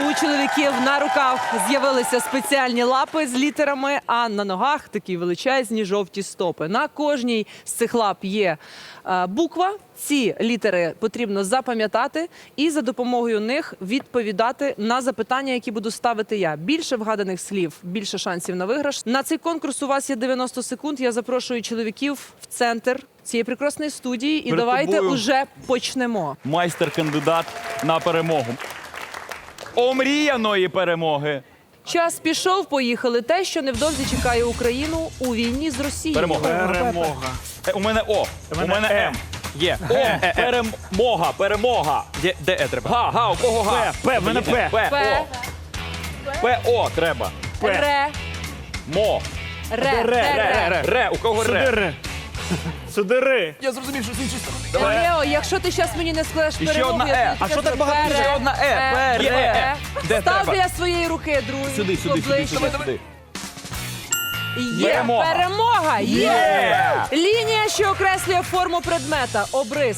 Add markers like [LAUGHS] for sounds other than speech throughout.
У чоловіків на руках з'явилися спеціальні лапи з літерами, а на ногах такі величезні жовті стопи. На кожній з цих лап є е, буква. Ці літери потрібно запам'ятати і за допомогою них відповідати на запитання, які буду ставити я. Більше вгаданих слів, більше шансів на виграш. На цей конкурс у вас є 90 секунд. Я запрошую чоловіків в центр цієї прекрасної студії, і Перед давайте тобою. уже почнемо. майстер-кандидат на перемогу. Омріяної перемоги. Час пішов, поїхали. Те, що невдовзі чекає Україну у війні з Росією. Перемога. Перемога. Е, У мене О. У мене мене Е. М. Є. О, перемога, перемога. Де, де Е треба? Га, га, у кого га? П, П, в мене П. П, П. О. П, О, треба. Ре, Мо. ре, ре, ре. Ре, ре, у кого ре? Судири. Судири. Лео, якщо ти зараз мені не скажеш І ще перемогу, одна я Е. тобі А що так багато? Пере, Ще одна Е. Е, Є. Е. Де Став треба? біля своєї руки, другий. Сюди, сюди, сюди, сюди, сюди. Є Перемога. перемога. Є. Є. Лінія, що окреслює форму предмета. Обрис.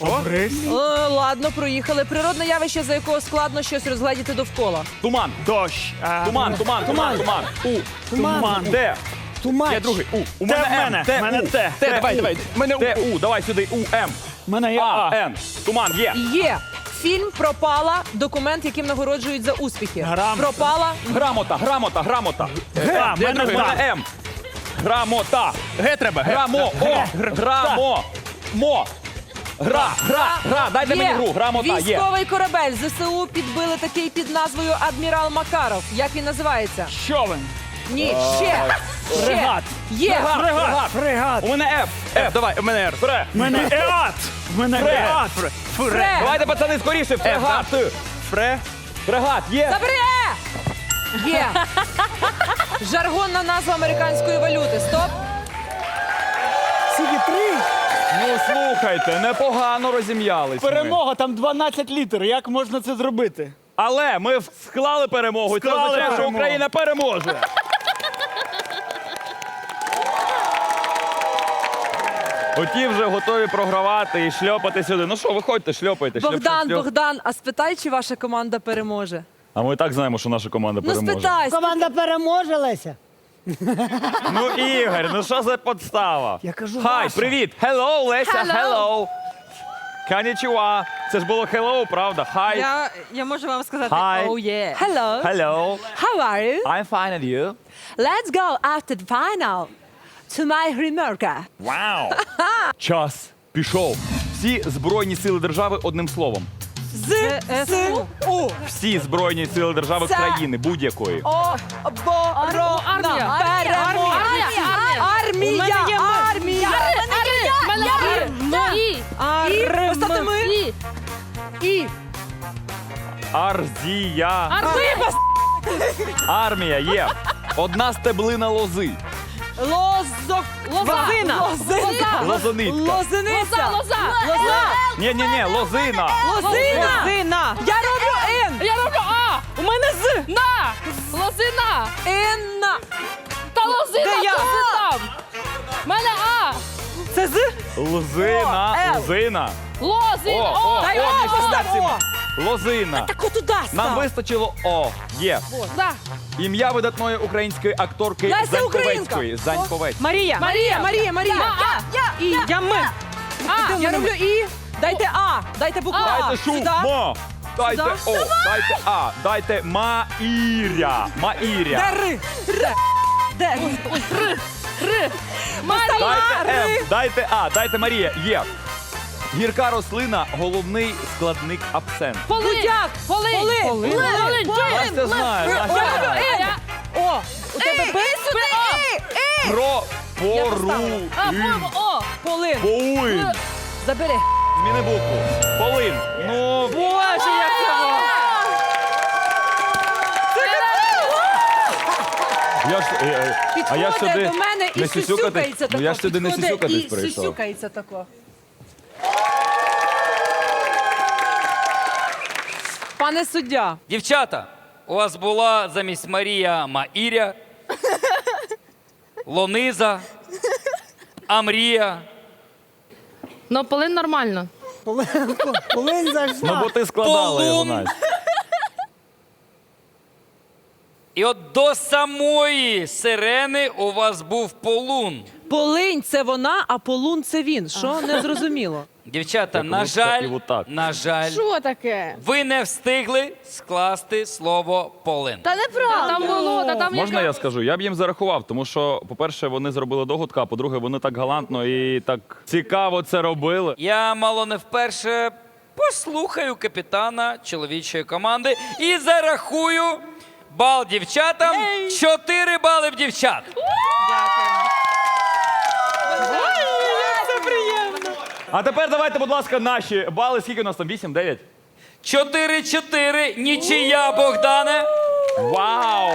Обрис. Е, ладно, проїхали. Природне явище, за якого складно щось розгледіти довкола. Туман. Дощ. А, Туман, туман, туман, туман. У. Туман. Де? Тумач. Я другий. У. У мене в мене. М. Те, В мене У. те. Те, Давай, У. давай. Мене Те, У. Давай сюди. У, М. У мене є А, А. Н. Туман, є. Є. Фільм пропала документ, яким нагороджують за успіхи. Грамота. Пропала Грамота, грамота, грамота. Г. А, в мене другий? Г. Мене М. Грамота. Г треба. Г. Грамо. О. Грамо. Мо. Гра, гра, гра. Дайте мені гру. Грамота є. Військовий корабель ЗСУ підбили такий під назвою Адмірал Макаров. Як він називається? Човен. Ні, ще. Ще. Фрегат. Є. Фрегат. Фрегат. У мене Ф. Ф, давай, у мене Р. Фре. В мене Еат. В мене Фре. Еат. Фре. Фре. Давайте, пацани, скоріше. Фрегат. Фре. Фрегат, є. Забери Е! Є. Жаргонна назва американської валюти. Стоп. Скільки три? Ну, слухайте, непогано розім'ялись. ми. Перемога, там 12 літер. Як можна це зробити? Але ми склали перемогу. Це Склали означає, що перемогу. Україна переможе. Оті вже готові програвати і шльопати сюди. Ну що, виходьте, шльопайте. Богдан, шльоп- Богдан, а спитай, чи ваша команда переможе. А ми і так знаємо, що наша команда Ну переможе. спитай. Команда переможе, Леся. Ну, Ігор, ну що за подстава? Я кажу, Хай, ваша. привіт! Hello, Леся, Hello. hello. Конічуа. Це ж було hello, правда? Хай. Я, я можу вам сказати Hi. oh yeah. Hello. Hello. How are you? I'm fine and you? Let's go after the final to my remarka. Вау! Час пішов. Всі збройні сили держави одним словом. З, С, У. Всі збройні сили держави Це- країни будь-якої. О, бо, ро, Армія. Перемога. Армія. Армія. Армія. І. Поставте ми. І. Арзія. Армія є. Одна стеблина лози. Лозок. Лозина. Лозинка. Лозонитка. Лозиниця. Лоза. Лоза. Ні, ні, ні, лозина. Лозина. Лозина. Я роблю Н. Я роблю А. У мене З. На. Лозина. Інна. Та лозина. Де я? то там. У мене А. Це з? Лозина. Л. Лозина. Лозина. О, о, Дай о, О, між постав цими. О. Лозина. Так от туди Нам став. вистачило О. Є. Да. Ім'я видатної української акторки Леся Заньковецької. Українка. Заньковецької. Марія. Марія, Марія, Марія. А. І. Я ми. А. Я роблю І. Дайте А. Дайте букву А. Дайте шу, Сюди. мо. Дайте Сюди. О, дайте А, дайте Маіря. Маіря. Де Ри? Ре. Де? Р. Дайте Ри. М, дайте А, дайте Марія. Є. Гірка рослина головний складник абсент. Полин. Будяк. Полин. Полин. Полин. Полин. Полин. Настя знає, Я Настя знає. О, у тебе Б сюди. І. І. Про пору. А, по- О. Полин. Полин. Забери. Зміни букву. Полин. Ну, Боже, як цього. я ж, е, е, а я ж Підходить сюди до мене і не сюсюкається тако. Ну я ж сюди не Підходить сюсюкатись і прийшов. сюсюкається тако. Пане суддя, Дівчата, у вас була замість Марія Маіря, Лониза, Амрія. Ну, полин нормально. Полин зайшла. Ну бо ти складала його, Полун. Настя. І от до самої сирени у вас був полун. полинь це вона, а полун це він. Що не зрозуміло? Дівчата, Так, на і жаль, так. на жаль, Що таке? ви не встигли скласти слово полин. Та неправда. Там було, та там Можна яка- я скажу? Я б їм зарахував, тому що, по-перше, вони зробили догадку, а по-друге, вони так галантно і так цікаво це робили. Я мало не вперше послухаю капітана чоловічої команди і зарахую бал дівчатам. Чотири бали в дівчат. А тепер давайте, будь ласка, наші бали. Скільки у нас там? 8, 9? Чотири-чотири. Нічия Богдане. Вау!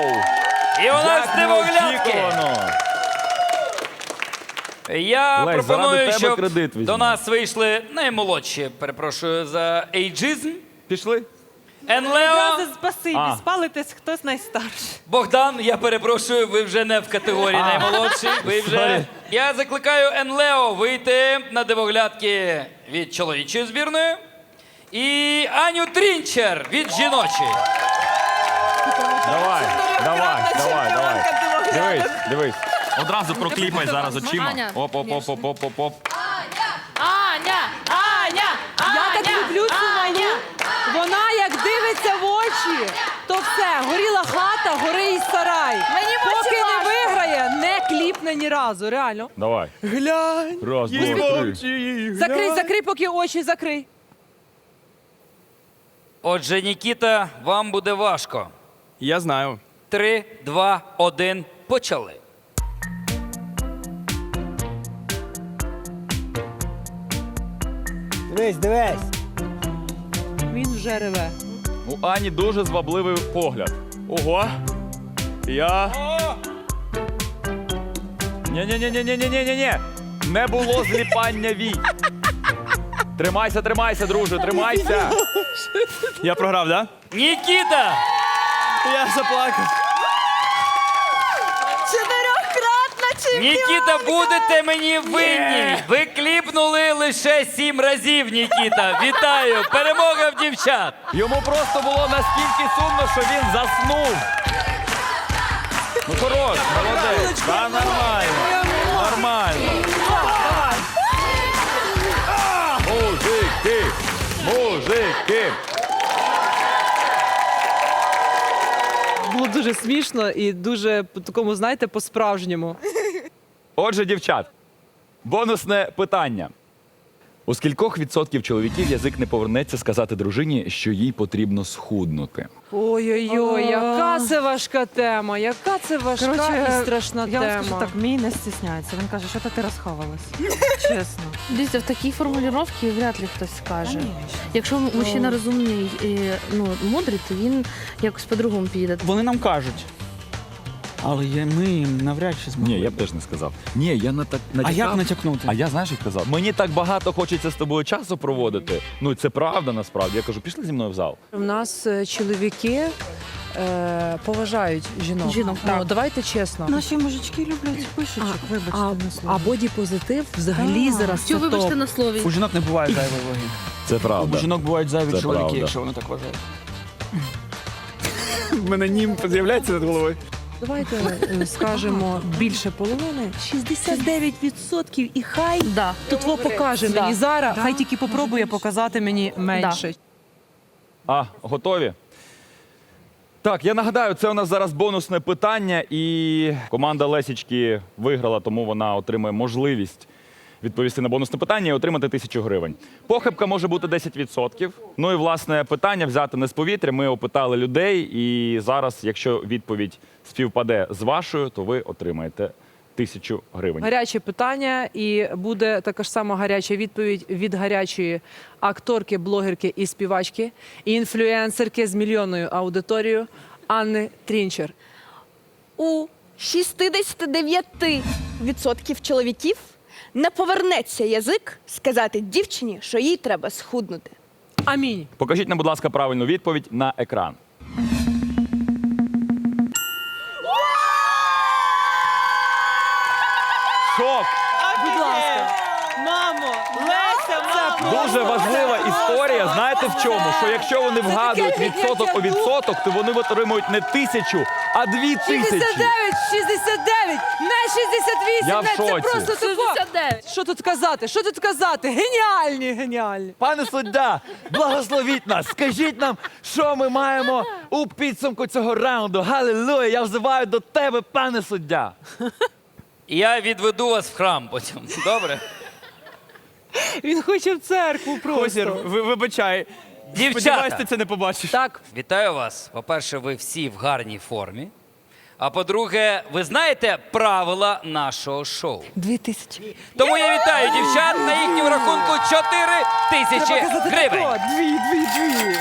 І у нас Як дивоглядки. неочікувано! Я Лесь, пропоную, тебе щоб кредит візьму. до нас вийшли наймолодші, перепрошую за ейджизм. Пішли? Енлео, спасибі, А. спалитесь хтось найстарший. Богдан, я перепрошую, ви вже не в категорії наймолодший. Ви вже. Я закликаю Енлео вийти на дивоглядки від чоловічої збірної. І Аню Трінчер від жіночої. Давай, давай, давай, давай. Дивись, дивись. Одразу прокліпай зараз очима. Аня. Оп, оп, оп, оп, оп, оп, оп. Аня! Аня! Я так люблю цю в то все, горіла хата, горить сарай. Мені Поки не важко. виграє, не кліпне ні разу, реально. Давай. Глянь. Раз, два, три. Закрий, закрий, поки очі закрий. Отже, Нікіта, вам буде важко. Я знаю. Три, два, один, почали. Дивись, дивись. Він вже реве. У Ані дуже звабливий погляд. Ого. Я. Ні-ні-ні-ні-ні-ні-ні-ні. Не було зліпання вій. Тримайся, тримайся, друже, тримайся. Я програв, да? Нікіта! Я заплакав. Нікіта, будете мені винні. Ви кліпнули лише сім разів, Нікіта. Вітаю! Перемога в дівчат! Йому просто було настільки сумно, що він заснув. Ну хорош, молодець. Та нормально. Нормально. Мужики! Мужики! Було дуже смішно і дуже по такому, знаєте, по-справжньому. Отже, дівчат, бонусне питання. У скількох відсотків чоловіків язик не повернеться сказати дружині, що їй потрібно схуднути? Ой-ой-ой, яка це важка тема, яка це важка Коротше, і страшна Я вам тема. скажу так, мій не стісняється. Він каже, що то ти розховалась. [LAUGHS] Чесно. Дивіться, в такій формулювання вряд ли хтось скаже. Якщо мужчина розумний і ну, мудрий, то він якось по-другому піде. Вони нам кажуть. Але я, ми їм навряд чи змогли. Ні, я б теж не сказав. Ні, я на так А як натякнути? А я знаєш, як казав? Мені так багато хочеться з тобою часу проводити. Ну це правда насправді. Я кажу, пішли зі мною в зал. У нас е, чоловіки е, поважають жінок. Жінок, ну, так. давайте чесно. Наші мужички люблять пишечок, вибачте А, на а слово. боді-позитив взагалі А. зараз Що вибачте топ. на слові? У жінок не буває зайвої ваги. Це У правда. жінок бувають зайві Це чоловіки, правда. якщо вони так вважають. [LAUGHS] У мене нім з'являється над головою. Давайте е, скажемо більше половини. 69% і хай Да. тут во покаже Да. мені зараз. Хай тільки попробує показати мені менше. А, готові? Так, я нагадаю, це у нас зараз бонусне питання, і команда Лесічки виграла, тому вона отримує можливість відповісти на бонусне питання і отримати тисячу гривень. Похибка може бути 10%. Ну і власне питання взяти не з повітря. Ми опитали людей, і зараз, якщо відповідь співпаде з вашою, то ви отримаєте тисячу гривень. Гаряче питання, і буде така ж сама гаряча відповідь від гарячої акторки, блогерки і співачки, і інфлюенсерки з мільйонною аудиторією Анни Трінчер. у 69% чоловіків не повернеться язик сказати дівчині, що їй треба схуднути. Амінь. Покажіть нам, будь ласка, правильну відповідь на екран. Шок! Дуже важлива історія. Знаєте в чому? Що якщо вони вгадують відсоток у відсоток, то вони отримують не тисячу, а дві тисячі. 69, не 68, Я в не, це шоці. просто тако. 69. Що тут казати? Що тут казати? Геніальні, геніальні. Пане суддя, благословіть нас. Скажіть нам, що ми маємо у підсумку цього раунду. Галилуя! Я взиваю до тебе, пане суддя. Я відведу вас в храм потім. Добре? [LAUGHS] Він хоче в церкву просто. ви вибачай. Дівчата, це не побачиш. Так, вітаю вас. По-перше, ви всі в гарній формі. А по-друге, ви знаєте правила нашого шоу. дві тисячі. Тому я вітаю дівчат на їхньому рахунку 4 тисячі гривень. Дві, дві, дві.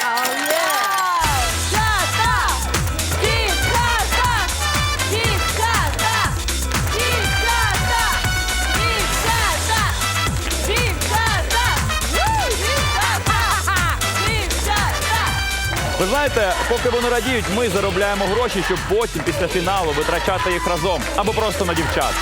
Ви знаєте, поки вони радіють, ми заробляємо гроші, щоб потім після фіналу витрачати їх разом або просто на дівчат.